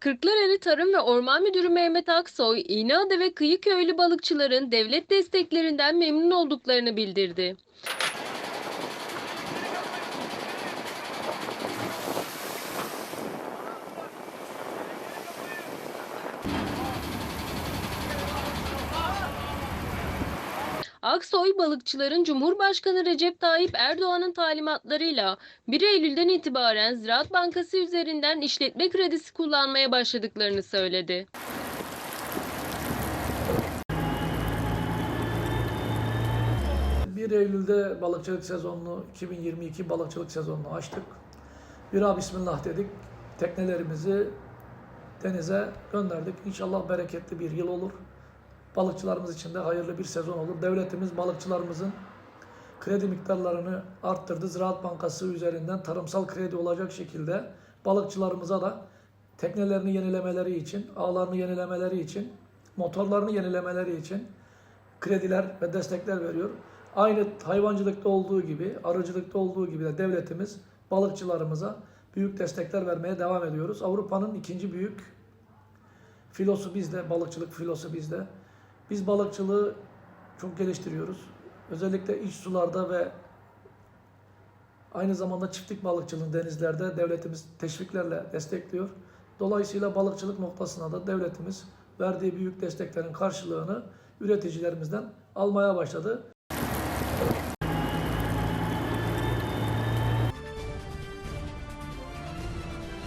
Kırklareli Tarım ve Orman Müdürü Mehmet Aksoy, İğneada ve kıyı köylü balıkçıların devlet desteklerinden memnun olduklarını bildirdi. Aksoy balıkçıların Cumhurbaşkanı Recep Tayyip Erdoğan'ın talimatlarıyla 1 Eylül'den itibaren Ziraat Bankası üzerinden işletme kredisi kullanmaya başladıklarını söyledi. ...1 Eylül'de balıkçılık sezonunu, 2022 balıkçılık sezonunu açtık. Bira bismillah dedik. Teknelerimizi denize gönderdik. İnşallah bereketli bir yıl olur. Balıkçılarımız için de hayırlı bir sezon olur. Devletimiz balıkçılarımızın kredi miktarlarını arttırdı. Ziraat Bankası üzerinden tarımsal kredi olacak şekilde balıkçılarımıza da teknelerini yenilemeleri için, ağlarını yenilemeleri için, motorlarını yenilemeleri için krediler ve destekler veriyor. Aynı hayvancılıkta olduğu gibi, arıcılıkta olduğu gibi de devletimiz balıkçılarımıza büyük destekler vermeye devam ediyoruz. Avrupa'nın ikinci büyük filosu bizde, balıkçılık filosu bizde. Biz balıkçılığı çok geliştiriyoruz. Özellikle iç sularda ve aynı zamanda çiftlik balıkçılığını denizlerde devletimiz teşviklerle destekliyor. Dolayısıyla balıkçılık noktasına da devletimiz verdiği büyük desteklerin karşılığını üreticilerimizden almaya başladı.